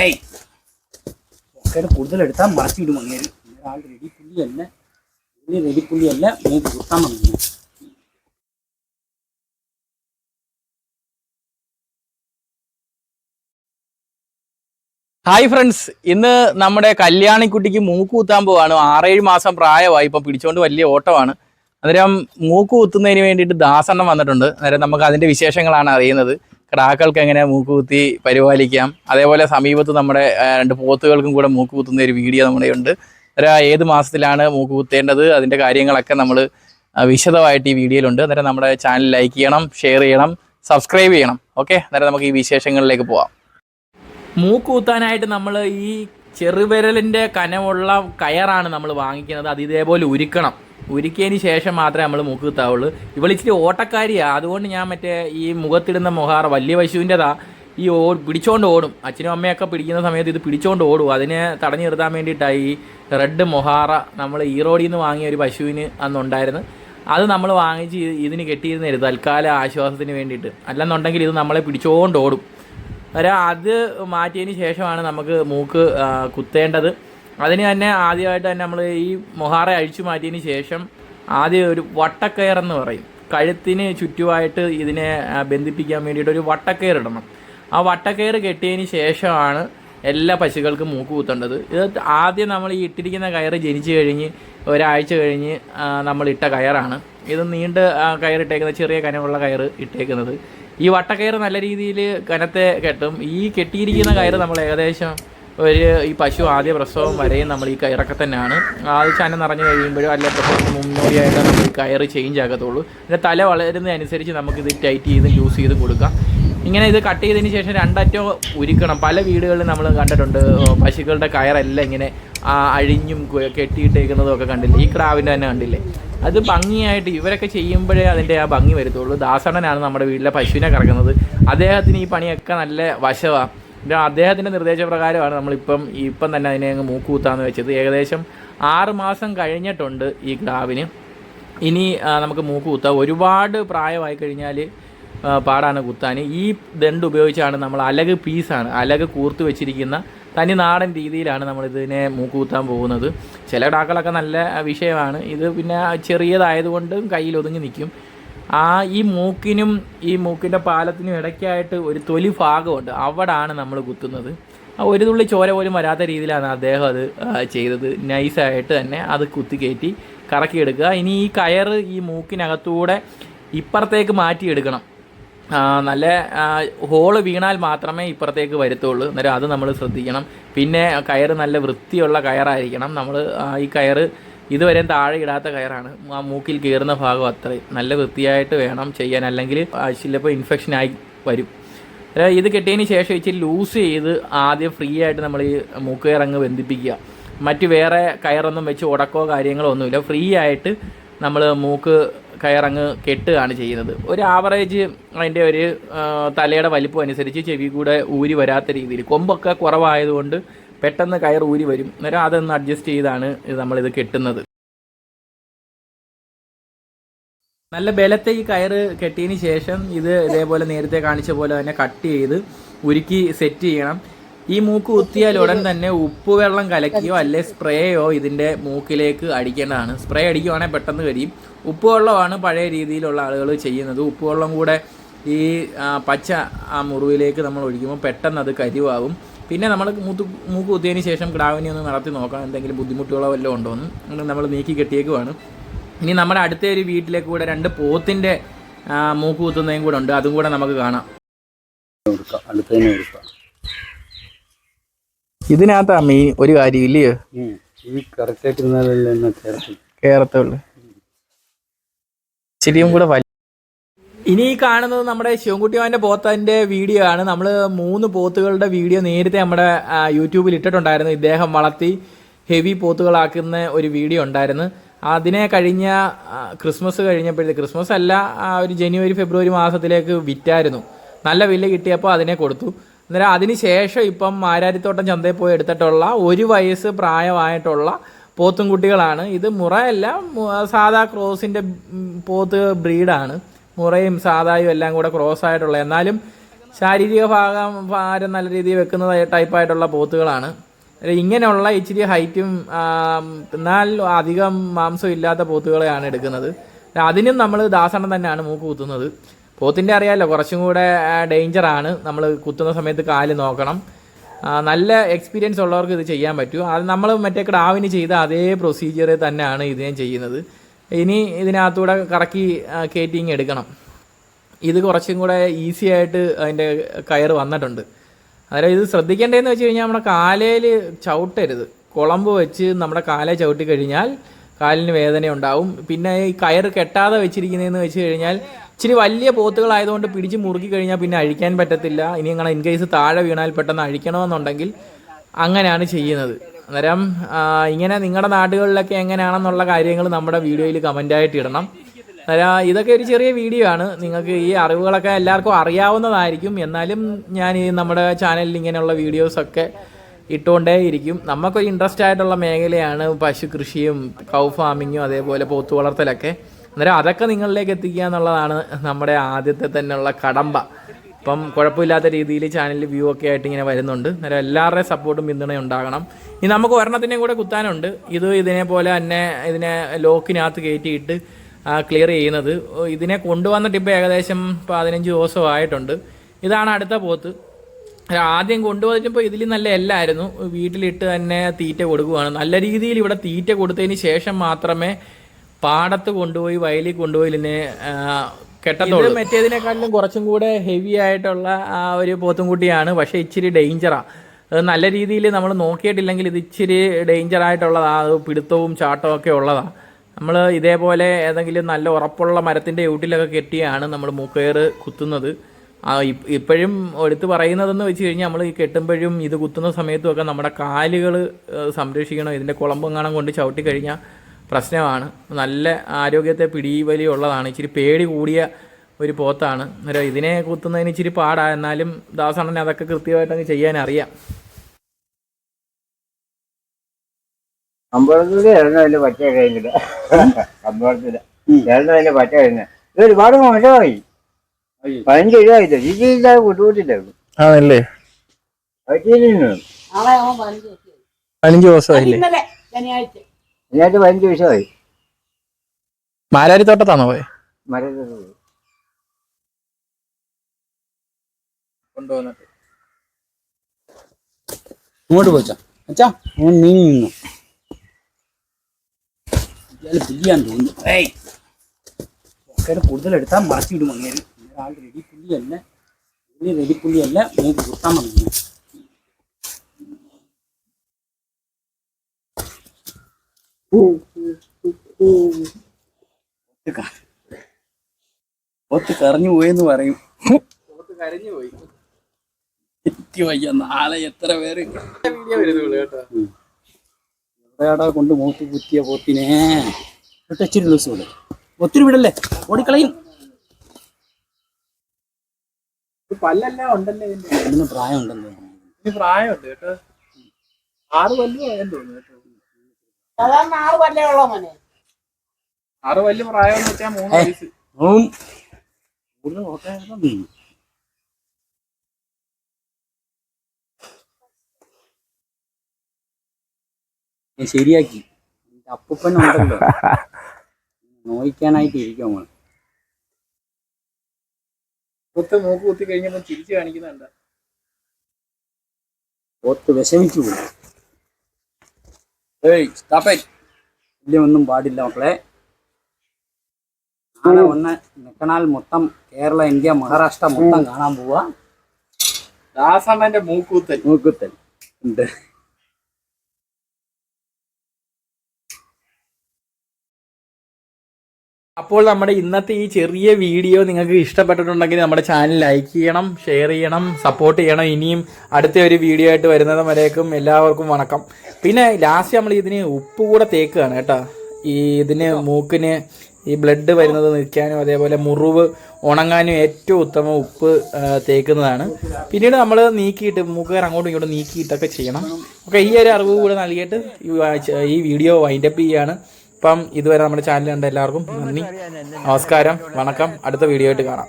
ഏയ്. ഒക്കെ കൂടുതൽ എടുത്താൽ മറച്ചിടും അങ്ങേര്. ഒരാൾ റെഡി പുള്ളിയല്ല പുള്ളി റെഡി പുള്ളിയല്ല മൂക്ക് കുത്താൻ വന്നു ഹായ് ഫ്രണ്ട്സ് ഇന്ന് നമ്മുടെ കല്യാണിക്കുട്ടിക്ക് മൂക്ക് കുത്താൻ പോവാണ്. ആറേഴ് മാസം പ്രായമായി. ഇപ്പം പിടിച്ചോണ്ട് വലിയ ഓട്ടമാണ്. അന്നേരം മൂക്ക് കുത്തുന്നതിന് വേണ്ടിയിട്ട് ദാസണ്ണം വന്നിട്ടുണ്ട്. അന്നേരം നമുക്ക് അതിന്റെ വിശേഷങ്ങളാണ് അറിയുന്നത്. കിടാക്കൾക്ക് എങ്ങനെ മൂക്കുകുത്തി പരിപാലിക്കാം? അതേപോലെ സമീപത്ത് നമ്മുടെ രണ്ട് പോത്തുകൾക്കും കൂടെ മൂക്കുകുത്തുന്ന ഒരു വീഡിയോ നമ്മുടെ ഉണ്ട് ഏത് മാസത്തിലാണ് മൂക്കുകുത്തേണ്ടത്? അതിന്റെ കാര്യങ്ങളൊക്കെ നമ്മൾ വിശദമായിട്ട് ഈ വീഡിയോയിലുണ്ട്. അന്നേരം നമ്മുടെ ചാനൽ ലൈക്ക് ചെയ്യണം ഷെയർ ചെയ്യണം സബ്സ്ക്രൈബ് ചെയ്യണം. ഓക്കെ? അന്നേരം നമുക്ക് ഈ വിശേഷങ്ങളിലേക്ക് പോവാം. മൂക്കുകൂത്താനായിട്ട് നമ്മൾ ഈ ചെറുവിരലിന്റെ കനമുള്ള കയറാണ് നമ്മൾ വാങ്ങിക്കുന്നത്. അത് ഇതേപോലെ ഉരുക്കണം. ഉരുക്കിയതിന് ശേഷം മാത്രമേ നമ്മൾ മൂക്ക് കുത്താവുള്ളൂ. ഇവളിച്ചിരി ഓട്ടക്കാരിയാണ് അതുകൊണ്ട് ഞാൻ മറ്റേ ഈ മുഖത്തിടുന്ന മുഹാറ വലിയ പശുവിന്റെതാ ഈ ഓ പിടിച്ചോണ്ട് ഓടും. അച്ഛനും അമ്മയൊക്കെ പിടിക്കുന്ന സമയത്ത് ഇത് പിടിച്ചോണ്ട് ഓടും. അതിനെ തടഞ്ഞു നിർത്താൻ വേണ്ടിയിട്ടാണ് ഈ റെഡ് മൊഹാറ നമ്മൾ ഈറോഡിൽ നിന്ന് വാങ്ങിയ ഒരു പശുവിന് അന്നുണ്ടായിരുന്നു. അത് നമ്മൾ വാങ്ങിച്ച് ഇത് ഇതിന് കെട്ടിയിരുന്നായിരുന്നു തൽക്കാല ആശ്വാസത്തിന് വേണ്ടിയിട്ട്. അല്ലെന്നുണ്ടെങ്കിൽ ഇത് നമ്മളെ പിടിച്ചോണ്ട് ഓടും. അത് മാറ്റിയതിന് ശേഷമാണ് നമുക്ക് മൂക്ക് കുത്തേണ്ടത്. അതിന് തന്നെ ആദ്യമായിട്ട് തന്നെ നമ്മൾ ഈ മൊഹാറ അഴിച്ചു മാറ്റിയതിന് ശേഷം ആദ്യം ഒരു വട്ടക്കയർ എന്ന് പറയും. കഴുത്തിന് ചുറ്റുമായിട്ട് ഇതിനെ ബന്ധിപ്പിക്കാൻ വേണ്ടിയിട്ട് ഒരു വട്ടക്കയർ ഇടണം. ആ വട്ടക്കയർ കെട്ടിയതിന് ശേഷമാണ് എല്ലാ പശുക്കൾക്കും മൂക്ക് കുത്തേണ്ടത്. ഇത് ആദ്യം നമ്മൾ ഈ ഇട്ടിരിക്കുന്ന കയർ ജനിച്ചു കഴിഞ്ഞ് ഒരാഴ്ച കഴിഞ്ഞ് നമ്മൾ ഇട്ട കയറാണ്. ഇത് നീണ്ട് കയറിട്ടേക്കുന്നത് ചെറിയ കനമുള്ള കയറ് ഇട്ടേക്കുന്നത്. ഈ വട്ടക്കയർ നല്ല രീതിയിൽ കനത്തെ കെട്ടും. ഈ കെട്ടിയിരിക്കുന്ന കയർ നമ്മൾ ഏകദേശം ഒരു ഈ പശു ആദ്യ പ്രസവം വരെയും നമ്മൾ ഈ കയറൊക്കെ തന്നെയാണ്. ആദ്യ ചന നിറഞ്ഞു കഴിയുമ്പോഴും അല്ല പ്രസവത്തിന് മുന്നോടിയായിട്ട് നമ്മൾ ഈ കയറ് ചേഞ്ച് ആകത്തുള്ളൂ. പിന്നെ തല വളരുന്നതനുസരിച്ച് നമുക്കിത് ടൈറ്റ് ചെയ്ത് ലൂസ് ചെയ്ത് കൊടുക്കാം. ഇങ്ങനെ ഇത് കട്ട് ചെയ്തതിന് ശേഷം രണ്ടറ്റോ ഉരുക്കണം. പല വീടുകളിലും നമ്മൾ കണ്ടിട്ടുണ്ട് പശുക്കളുടെ കയറെല്ലാം ഇങ്ങനെ അഴിഞ്ഞും കെട്ടിയിട്ടേക്കുന്നതും ഒക്കെ കണ്ടില്ലേ? ഈ ക്രാവിന്റെ തന്നെ കണ്ടില്ലേ? അത് ഭംഗിയായിട്ട് ഇവരൊക്കെ ചെയ്യുമ്പോഴേ അതിന്റെ ആ ഭംഗി വരത്തുള്ളൂ. ദാസണനാണ് നമ്മുടെ വീട്ടിലെ പശുവിനെ കറക്കുന്നത്. അദ്ദേഹത്തിന് ഈ പണിയൊക്കെ നല്ല വശമാണ് അദ്ദേഹത്തിന്റെ നിർദ്ദേശപ്രകാരമാണ് നമ്മളിപ്പം ഇപ്പം തന്നെ അതിനെ അങ്ങ് മൂക്കുകൂത്താന്ന് വെച്ചത്. ഏകദേശം ആറ് മാസം കഴിഞ്ഞിട്ടുണ്ട് ഈ ക്ലാവിന് ഇനി നമുക്ക് മൂക്ക് ഒരുപാട് പ്രായമായി കഴിഞ്ഞാൽ പാടാണ് കുത്താൻ. ഈ ദണ്ട് ഉപയോഗിച്ചാണ് നമ്മൾ അലക് പീസാണ് അലക് കൂർത്ത് വെച്ചിരിക്കുന്ന തനി നാടൻ രീതിയിലാണ് നമ്മൾ ഇതിനെ കുത്താൻ പോകുന്നത്. ചില ഡാക്കളൊക്കെ നല്ല വിഷയമാണ്. ഇത് പിന്നെ ചെറിയതായതുകൊണ്ട് കയ്യിൽ ഒതുങ്ങി നിൽക്കും. ആ ഈ മൂക്കിനും ഈ മൂക്കിന്റെ പാലത്തിനും ഇടയ്ക്കായിട്ട് ഒരു തൊലി ഭാഗമുണ്ട്. അവിടാണ് നമ്മൾ കുത്തുന്നത്. ഒരു തുള്ളി ചോര പോലും വരാത്ത രീതിയിലാണ് അദ്ദേഹം അത് ചെയ്തത്. നൈസായിട്ട് തന്നെ അത് കുത്തി കയറ്റി കറക്കിയെടുക്കുക ഇനി ഈ കയറ് ഈ മൂക്കിനകത്തൂടെ ഇപ്പുറത്തേക്ക് മാറ്റിയെടുക്കണം. നല്ല ഹോൾ വീണാൽ മാത്രമേ ഇപ്പുറത്തേക്ക് വരത്തുള്ളൂ. അന്നേരം അത് നമ്മൾ ശ്രദ്ധിക്കണം. പിന്നെ കയറ് നല്ല വൃത്തിയുള്ള കയറായിരിക്കണം. നമ്മൾ ഈ കയറ് ഇതുവരെ താഴെ ഇടാത്ത കയറാണ്. ആ മൂക്കിൽ കയറുന്ന ഭാഗം അത്രയും. നല്ല വൃത്തിയായിട്ട് വേണം ചെയ്യാൻ. അല്ലെങ്കിൽ ചിലപ്പോൾ ഇൻഫെക്ഷൻ ആയി വരും. ഇത് കെട്ടിയതിന് ശേഷം ഇച്ചിരി ലൂസ് ചെയ്ത് ആദ്യം ഫ്രീ ആയിട്ട് നമ്മൾ ഈ മൂക്ക് അങ്ങ് ബന്ധിപ്പിക്കുക. മറ്റ് വേറെ കയറൊന്നും വെച്ച് ഉടക്കോ കാര്യങ്ങളോ ഒന്നുമില്ല. ഫ്രീ ആയിട്ട് നമ്മൾ മൂക്ക് കയറങ്ങ് കെട്ടുകയാണ് ചെയ്യുന്നത്. ഒരു ആവറേജ് അതിന്റെ ഒരു തലയുടെ വലിപ്പം അനുസരിച്ച് ചെവി കൂടെ ഊരി വരാത്ത രീതിയിൽ. കൊമ്പൊക്കെ കുറവായതുകൊണ്ട് പെട്ടെന്ന് കയർ ഊരി വരും. അന്നേരം അതൊന്ന് അഡ്ജസ്റ്റ് ചെയ്താണ് നമ്മളിത് കെട്ടുന്നത്. നല്ല ബലത്തെ ഈ കയറ് കെട്ടിയതിന് ശേഷം ഇത് ഇതേപോലെ നേരത്തെ കാണിച്ച പോലെ തന്നെ കട്ട് ചെയ്ത് ഉരുക്കി സെറ്റ് ചെയ്യണം. ഈ മൂക്ക് കുത്തിയാൽ ഉടൻ തന്നെ ഉപ്പ് വെള്ളം കലക്കിയോ അല്ലെ സ്പ്രേയോ ഇതിന്റെ മൂക്കിലേക്ക് അടിക്കേണ്ടതാണ്. സ്പ്രേ അടിക്കുവാണെങ്കിൽ പെട്ടെന്ന് കരിയും ഉപ്പ് വെള്ളമാണ് പഴയ രീതിയിലുള്ള ആളുകൾ ചെയ്യുന്നത്. ഉപ്പ് വെള്ളം കൂടെ ഈ പച്ച ആ മുറിവിലേക്ക് നമ്മൾ ഒഴിക്കുമ്പോൾ പെട്ടെന്ന് അത് കരിവാകും. പിന്നെ നമ്മൾ മൂത്ത് മൂക്ക് കുത്തിയതിന് ശേഷം കിടാവിനെ ഒന്ന് നടത്തി നോക്കാം എന്തെങ്കിലും ബുദ്ധിമുട്ടുകളോ വല്ലതും ഉണ്ടോ എന്ന് നമ്മൾ നീക്കി കെട്ടിയേക്കുവാണ്. ഇനി നമ്മുടെ അടുത്ത ഒരു വീട്ടിലേക്ക് കൂടെ രണ്ട് പോത്തിന്റെ മൂക്ക് കുത്തുന്നതും കൂടെ ഉണ്ട്. അതും കൂടെ നമുക്ക് കാണാം. ഇതിനകത്താ മീൻ ഒരു കാര്യം ഇല്ലയോ കേരളത്തുള്ളു ശരിയും കൂടെ ഇനി ഈ കാണുന്നത് നമ്മുടെ ശിവൻകുട്ടിമാന്റെ പോത്തന്റെ വീഡിയോ ആണ്. നമ്മൾ മൂന്ന് പോത്തുകളുടെ വീഡിയോ നേരത്തെ നമ്മുടെ യൂട്യൂബിൽ ഇട്ടിട്ടുണ്ടായിരുന്നു. ഇദ്ദേഹം വളർത്തി ഹെവി പോത്തുകളാക്കുന്ന ഒരു വീഡിയോ ഉണ്ടായിരുന്നു. അതിനെ കഴിഞ്ഞ ക്രിസ്മസ് കഴിഞ്ഞപ്പോഴത്തെ ക്രിസ്മസ് അല്ല ആ, ഒരു ജനുവരി ഫെബ്രുവരി മാസത്തിലേക്ക് വിറ്റായിരുന്നു. നല്ല വില കിട്ടിയപ്പോൾ അതിനെ കൊടുത്തു. അന്നേരം അതിന് ശേഷം ഇപ്പം മാരാരിത്തോട്ടം ചന്തയിൽ പോയി എടുത്തിട്ടുള്ള ഒരു വയസ്സ് പ്രായമായിട്ടുള്ള പോത്തും കുട്ടികളാണ്. ഇത് മുറയല്ല സാധാ ക്രോസിന്റെ പോത്ത് ബ്രീഡാണ്. മുറയും സാധായും എല്ലാം കൂടെ ക്രോസ് ആയിട്ടുള്ള എന്നാലും ശാരീരിക ഭാഗം ഭാരം നല്ല രീതിയിൽ വെക്കുന്ന ടൈപ്പായിട്ടുള്ള പോത്തുകളാണ്. ഇങ്ങനെയുള്ള ഇച്ചിരി ഹൈറ്റും എന്നാൽ അധികം മാംസം ഇല്ലാത്ത പോത്തുകളെയാണ് എടുക്കുന്നത്. അതിനും നമ്മൾ ദാസണം തന്നെയാണ് മൂക്ക് കുത്തുന്നത്. പോത്തിന്റെ അറിയാമല്ലോ കുറച്ചും കൂടെ ഡേഞ്ചറാണ് നമ്മൾ കുത്തുന്ന സമയത്ത് കാൽ നോക്കണം. നല്ല എക്സ്പീരിയൻസ് ഉള്ളവർക്ക് ഇത് ചെയ്യാൻ പറ്റും. അത് നമ്മൾ മറ്റേ ക്ടാവിന് ചെയ്ത അതേ പ്രൊസീജിയർ തന്നെയാണ് ഇതിനെ ചെയ്യുന്നത്. ഇനി ഇതിനകത്തൂടെ കറക്കി കേറ്റിങ് എടുക്കണം. ഇത് കുറച്ചും കൂടെ ഈസി ആയിട്ട് അതിന്റെ കയർ വന്നിട്ടുണ്ട്. അതായത് ഇത് ശ്രദ്ധിക്കേണ്ടതെന്ന് വെച്ച് കഴിഞ്ഞാൽ നമ്മുടെ കാലയിൽ ചവിട്ടരുത്. കുളമ്പ് വെച്ച് നമ്മുടെ കാലെ ചവിട്ടി കഴിഞ്ഞാൽ കാലിന് വേദന ഉണ്ടാവും. പിന്നെ ഈ കയർ കെട്ടാതെ വെച്ചിരിക്കുന്നതെന്ന് വെച്ച് കഴിഞ്ഞാൽ ഇച്ചിരി വലിയ പോത്തുകളായതുകൊണ്ട് പിടിച്ച് മുറുക്കി കഴിഞ്ഞാൽ പിന്നെ അഴിക്കാൻ പറ്റത്തില്ല. ഇനി അങ്ങനെ ഇൻ കേസ് താഴെ വീണാൽ പെട്ടെന്ന് അഴിക്കണമെന്നുണ്ടെങ്കിൽ അങ്ങനെയാണ് ചെയ്യുന്നത്. അന്നേരം ഇങ്ങനെ നിങ്ങളുടെ നാടുകളിലൊക്കെ എങ്ങനെയാണെന്നുള്ള കാര്യങ്ങൾ നമ്മുടെ വീഡിയോയിൽ കമന്റായിട്ട് ഇടണം. അന്നേരം ഇതൊക്കെ ഒരു ചെറിയ വീഡിയോ ആണ്. നിങ്ങൾക്ക് ഈ അറിവുകളൊക്കെ എല്ലാവർക്കും അറിയാവുന്നതായിരിക്കും. എന്നാലും ഞാൻ ഈ നമ്മുടെ ചാനലിൽ ഇങ്ങനെയുള്ള വീഡിയോസൊക്കെ ഇട്ടുകൊണ്ടേ ഇരിക്കും. നമുക്കൊരു ഇൻട്രസ്റ്റ് ആയിട്ടുള്ള മേഖലയാണ് പശു കൃഷിയും കൗ ഫാമിങ്ങും അതേപോലെ പോത്തു വളർത്തലൊക്കെ. അന്നേരം അതൊക്കെ നിങ്ങളിലേക്ക് എത്തിക്കുക എന്നുള്ളതാണ് നമ്മുടെ ആദ്യത്തെ തന്നെയുള്ള കടമ്പ. ഇപ്പം കുഴപ്പമില്ലാത്ത രീതിയിൽ ചാനലിൽ വ്യൂ ഒക്കെ ആയിട്ട് ഇങ്ങനെ വരുന്നുണ്ട്. അന്നേരം എല്ലാവരുടെയും സപ്പോർട്ടും പിന്തുണയും ഉണ്ടാകണം. ഇനി നമുക്ക് ഒരെണ്ണത്തിനെയും കൂടെ കുത്താനുണ്ട്. ഇത് ഇതിനെപ്പോലെ പോലെ തന്നെ ഇതിനെ ലോക്കിനകത്ത് കയറ്റിയിട്ട് ക്ലിയർ ചെയ്യുന്നത്. ഇതിനെ കൊണ്ടുവന്നിട്ട് ഇപ്പോൾ ഏകദേശം പതിനഞ്ച് ദിവസം ആയിട്ടുണ്ട്. ഇതാണ് അടുത്ത പോത്ത്. ആദ്യം കൊണ്ടുവന്നിട്ടിപ്പോൾ ഇതിൽ നല്ല എല്ലായിരുന്നു. വീട്ടിലിട്ട് തന്നെ തീറ്റ കൊടുക്കുകയാണ് നല്ല രീതിയിൽ ഇവിടെ തീറ്റ കൊടുത്തതിന് ശേഷം മാത്രമേ പാടത്ത് കൊണ്ടുപോയി വയലിൽ കൊണ്ടുപോയി ഇതിനെ ആ, കെട്ടത്തുള്ളൂ മറ്റേതിനെക്കാട്ടിലും കുറച്ചും കൂടെ ഹെവി ആയിട്ടുള്ള ആ ഒരു പോത്തുംകുട്ടിയാണ്. പക്ഷേ ഇച്ചിരി ഡേഞ്ചറാണ് അത് നല്ല രീതിയിൽ നമ്മൾ നോക്കിയിട്ടില്ലെങ്കിൽ ഇത് ഇച്ചിരി ഡേഞ്ചർ ആയിട്ടുള്ളതാണ് പിടുത്തവും ചാട്ടവും ഒക്കെ ഉള്ളതാ. നമ്മൾ ഇതേപോലെ ഏതെങ്കിലും നല്ല ഉറപ്പുള്ള മരത്തിന്റെ യൂട്ടിലൊക്കെ കെട്ടിയാണ് നമ്മൾ മൂക്കയർ കുത്തുന്നത്. ആ ഇപ്പോഴും എടുത്ത് പറയുന്നതെന്ന് വെച്ച് കഴിഞ്ഞാൽ നമ്മൾ ഈ കെട്ടുമ്പോഴും ഇത് കുത്തുന്ന സമയത്തുമൊക്കെ നമ്മുടെ കാലുകൾ സംരക്ഷിക്കണം. ഇതിന്റെ കുളമ്പെങ്ങാണം കൊണ്ട് ചവിട്ടി കഴിഞ്ഞാൽ പ്രശ്നമാണ്. നല്ല ആരോഗ്യത്തെ പിടിവലിയുള്ളതാണ്. ഇച്ചിരി പേടി കൂടിയ ഒരു പോത്താണ്. അന്നേരം ഇതിനെ കുത്തുന്നതിന് ഇച്ചിരി പാടാ. എന്നാലും ദാസണ്ണനെ അതൊക്കെ കൃത്യമായിട്ടങ്ങ് ചെയ്യാൻ അറിയാം അമ്പലത്തിൽ കഴിഞ്ഞില്ല. കഴിഞ്ഞ ഇത് ഒരുപാട് മോശമായി. പതിനഞ്ച് ആണല്ലേ? പറ്റിയിരുന്നു പതിനഞ്ച് ദിവസം പതിനഞ്ച് ദിവസമായില്ലേ? ശനിയാഴ്ച. ഇതിനകത്ത് പതിനഞ്ച് വിഷയമായി മാരാരിത്തോട്ടത്താണോ പോയി? മരത്തിൽ കൊണ്ടുവന്നിട്ട്. ഇങ്ങോട്ട് പോച്ചാ അച്ഛാ അവൻ നീങ്ങി നിന്നു ഇയാൾ പുല്ലിയാൻ തോന്നുന്നു. ഏയ്. ഒക്കെ കൂടുതൽ എടുത്താൽ മറച്ചു വിടും അങ്ങനെ ആൾ റെഡി പുള്ളിയല്ല പുള്ളി റെഡി പുള്ളിയല്ല മൂക്ക് കുത്താൻ വന്നു ഒത്ത് കറഞ്ഞു പോയെന്ന് പറയും. കരഞ്ഞു പോയി എത്തി വയ്യ നാളെ എത്ര പേര്. എവിടെയാടാ കൊണ്ട് മൂത്ത് കുത്തിയ പോത്തിനെ? ഇട്ട് ദിവസം ദിവസമുള്ളു ഒത്തിരി വിടല്ലേ? ഓടിക്കളയും. പല്ലെല്ലാം ഉണ്ടല്ലേ ഇതിന്റെ? പ്രായം ഇതിന് പ്രായമുണ്ട് കേട്ടോ. ആറ് പല്ല് പ്രായം തോന്നുന്നു കേട്ടോ. സാധാരണ ആറ് പല്ലേ ഉള്ളോ മോനെ. ആറ് പല്ല് പ്രായം എന്ന് വെച്ചാൽ മൂന്ന്. വയസ്സ്. ശരിയാക്കി. എന്റെ അപ്പൂപ്പൻ ഉണ്ടല്ലോ. നോയിക്കാനായിട്ട് ഇരിക്കും നമ്മൾ കുത്ത് മൂക്ക് കുത്തി കഴിഞ്ഞപ്പോ ചിരിച്ചു കാണിക്കുന്നുണ്ട്. ഓത്ത് വിഷമിച്ചു പോയി. ഏയ് സ്റ്റോപ്പ് വലിയ ഒന്നും പാടില്ല മക്കളെ നാളെ ഒന്ന് നിക്കണാൽ മൊത്തം കേരള ഇന്ത്യ മഹാരാഷ്ട്ര മൊത്തം കാണാൻ പോവാ ദാസണ്ണന്റെ മൂക്കൂത്തൽ മൂക്കുത്തൽ ഉണ്ട് അപ്പോൾ നമ്മുടെ ഇന്നത്തെ ഈ ചെറിയ വീഡിയോ നിങ്ങൾക്ക് ഇഷ്ടപ്പെട്ടിട്ടുണ്ടെങ്കിൽ നമ്മുടെ ചാനൽ ലൈക്ക് ചെയ്യണം ഷെയർ ചെയ്യണം സപ്പോർട്ട് ചെയ്യണം. ഇനിയും അടുത്ത ഒരു വീഡിയോ ആയിട്ട് വരുന്നത് വരേക്കും. എല്ലാവർക്കും വണക്കം. പിന്നെ ലാസ്റ്റ് നമ്മൾ ഇതിന് ഉപ്പ് കൂടെ തേക്കുകയാണ് കേട്ടോ. ഈ ഇതിന് മൂക്കിന് ഈ ബ്ലഡ് വരുന്നത് നിൽക്കാനും അതേപോലെ മുറിവ് ഉണങ്ങാനും ഏറ്റവും ഉത്തമ ഉപ്പ് തേക്കുന്നതാണ്. പിന്നീട് നമ്മൾ നീക്കിയിട്ട് മൂക്കുകാർ അങ്ങോട്ടും ഇങ്ങോട്ടും നീക്കിയിട്ടൊക്കെ ചെയ്യണം. ഓക്കെ ഈ ഒരു അറിവ് കൂടെ നൽകിയിട്ട് ഈ വീഡിയോ വൈൻഡപ്പ് ചെയ്യുകയാണ്. അപ്പം ഇതുവരെ നമ്മുടെ ചാനൽ കണ്ട എല്ലാവർക്കും നന്ദി. നമസ്കാരം. വണക്കം. അടുത്ത വീഡിയോ ആയിട്ട് കാണാം.